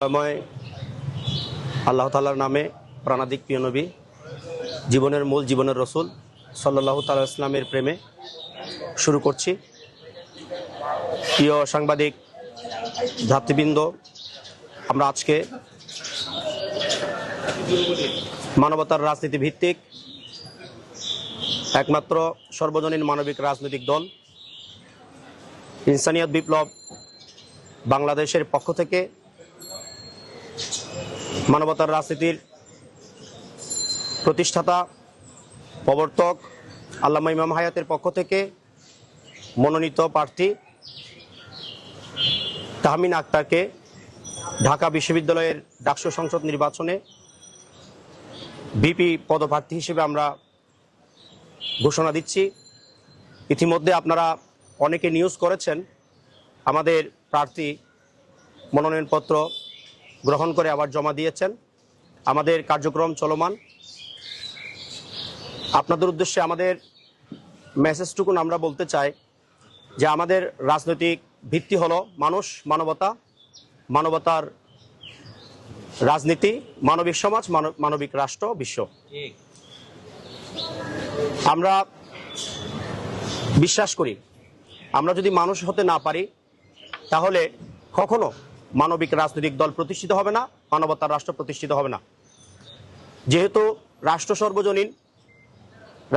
সময় আল্লাহ তালার নামে প্রাণাদিক প্রিয় নবী, জীবনের মূল জীবনের রসুল সাল্লাহ তাল্লাহ ইসলামের প্রেমে শুরু করছি। প্রিয় সাংবাদিক ধাতৃবৃন্দ আমরা আজকে মানবতার রাজনীতি ভিত্তিক একমাত্র সর্বজনীন মানবিক রাজনৈতিক দল ইনসানিয়ত বিপ্লব বাংলাদেশের পক্ষ থেকে মানবতার রাজনীতির প্রতিষ্ঠাতা, প্রবর্তক, আল্লামা ইমাম হায়াতের পক্ষ থেকে মনোনীত প্রার্থী তাহমিন আক্তারকে ঢাকা বিশ্ববিদ্যালয়ের ডাকসু সংসদ নির্বাচনে বিপি পদপ্রার্থী হিসেবে আমরা ঘোষণা দিচ্ছি। ইতিমধ্যে আপনারা অনেকে নিউজ করেছেন। আমাদের প্রার্থী মনোনয়নপত্র গ্রহণ করে আবার জমা দিয়েছেন। আমাদের কার্যক্রম চলমান। আপনাদের উদ্দেশ্যে আমাদের মেসেজটুকুন আমরা বলতে চাই যে আমাদের রাজনৈতিক ভিত্তি হলো মানুষ, মানবতা, মানবতার রাজনীতি, মানবিক সমাজ মানব- মানবিক রাষ্ট্র, বিশ্ব। আমরা বিশ্বাস করি, আমরা যদি মানুষ হতে না পারি, তাহলে কখনো মানবিক রাজনৈতিক দল প্রতিষ্ঠিত হবে না, মানবতার রাষ্ট্র প্রতিষ্ঠিত হবে না। যেহেতু রাষ্ট্র সর্বজনীন,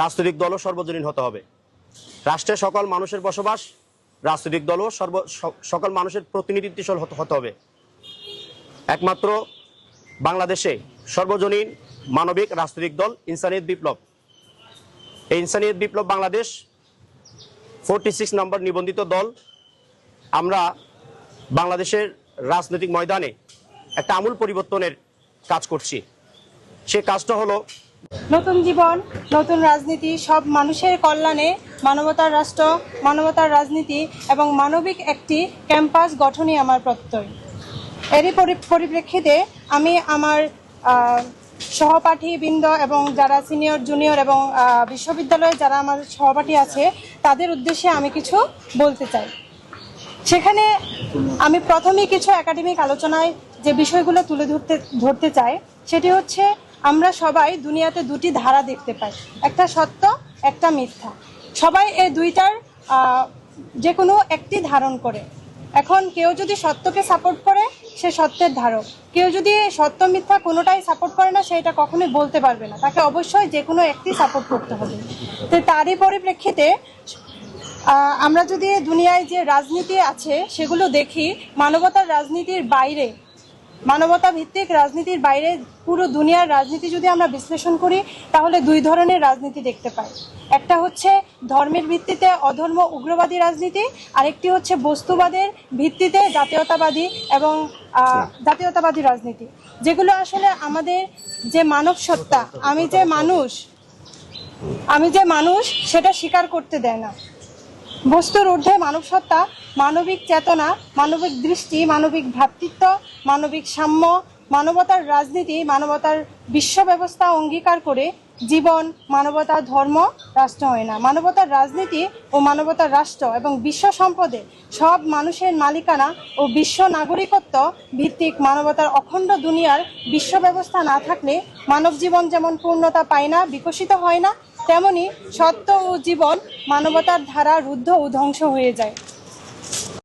রাজনৈতিক দলও সর্বজনীন হতে হবে। রাষ্ট্রে সকল মানুষের বসবাস, রাজনৈতিক দলও সর্ব সকল মানুষের প্রতিনিধিত্বশীল হতে হবে। একমাত্র বাংলাদেশে সর্বজনীন মানবিক রাজনৈতিক দল ইনসানিয়ত বিপ্লব। এই Insaniyat Biplob Bangladesh forty six number নিবন্ধিত দল। আমরা বাংলাদেশের রাজনৈতিক ময়দানে একটা আমূল পরিবর্তনের কাজ করছি। সে কাজটা হলো নতুন জীবন, নতুন রাজনীতি, সব মানুষের কল্যাণে মানবতার রাষ্ট্র, মানবতার রাজনীতি এবং মানবিক একটি ক্যাম্পাস গঠনই আমার প্রত্যয়। এরই পরি- পরিপ্রেক্ষিতে আমি আমার সহপাঠী বৃন্দ এবং যারা সিনিয়র, জুনিয়র এবং বিশ্ববিদ্যালয়ে যারা আমার সহপাঠী আছে, তাদের উদ্দেশ্যে আমি কিছু বলতে চাই। সেখানে আমি প্রথমেই কিছু একাডেমিক আলোচনায় যে বিষয়গুলো তুলে ধরতে ধরতে চাই, সেটি হচ্ছে আমরা সবাই দুনিয়াতে দুটি ধারা দেখতে পাই। একটা সত্য, একটা মিথ্যা। সবাই এই দুইটার যে কোনো একটি ধারণ করে। এখন কেউ যদি সত্যকে সাপোর্ট করে, সে সত্যের ধারক। কেউ যদি সত্য, মিথ্যা কোনোটাই সাপোর্ট করে না সেটা কখনোই বলতে পারবে না। তাকে অবশ্যই যে কোনো একটি সাপোর্ট করতে হবে। তো তারই পরিপ্রেক্ষিতে আমরা যদি দুনিয়ায় যে রাজনীতি আছে, সেগুলো দেখি, মানবতার রাজনীতির বাইরে, মানবতা ভিত্তিক রাজনীতির বাইরে পুরো দুনিয়ার রাজনীতি যদি আমরা বিশ্লেষণ করি, তাহলে দুই ধরনের রাজনীতি দেখতে পাই। একটা হচ্ছে ধর্মের ভিত্তিতে অধর্ম উগ্রবাদী রাজনীতি, আরেকটি হচ্ছে বস্তুবাদের ভিত্তিতে জাতীয়তাবাদী এবং জাতীয়তাবাদী রাজনীতি। যেগুলো আসলে আমাদের যে মানব সত্তা, আমি যে মানুষ, আমি যে মানুষ, সেটা স্বীকার করতে দেয় না। বস্তুর ঊর্ধ্বে মানব সত্তা মানবিক চেতনা, মানবিক দৃষ্টি, মানবিক ভ্রাতৃত্ব, মানবিক সাম্য, মানবতার রাজনীতি, মানবতার বিশ্ব ব্যবস্থা অঙ্গীকার করে জীবন মানবতা ধর্ম রাষ্ট্র হয় না। মানবতার রাজনীতি ও মানবতার রাষ্ট্র এবং বিশ্ব সম্পদে সব মানুষের মালিকানা ও বিশ্ব নাগরিকত্ব ভিত্তিক মানবতার অখণ্ড দুনিয়ার বিশ্ব ব্যবস্থা না থাকলে মানব জীবন যেমন পূর্ণতা পায় না, বিকশিত হয় না তেমনি সত্য ও জীবন মানবতার ধারা রুদ্ধ ও ধ্বংস হয়ে যায়।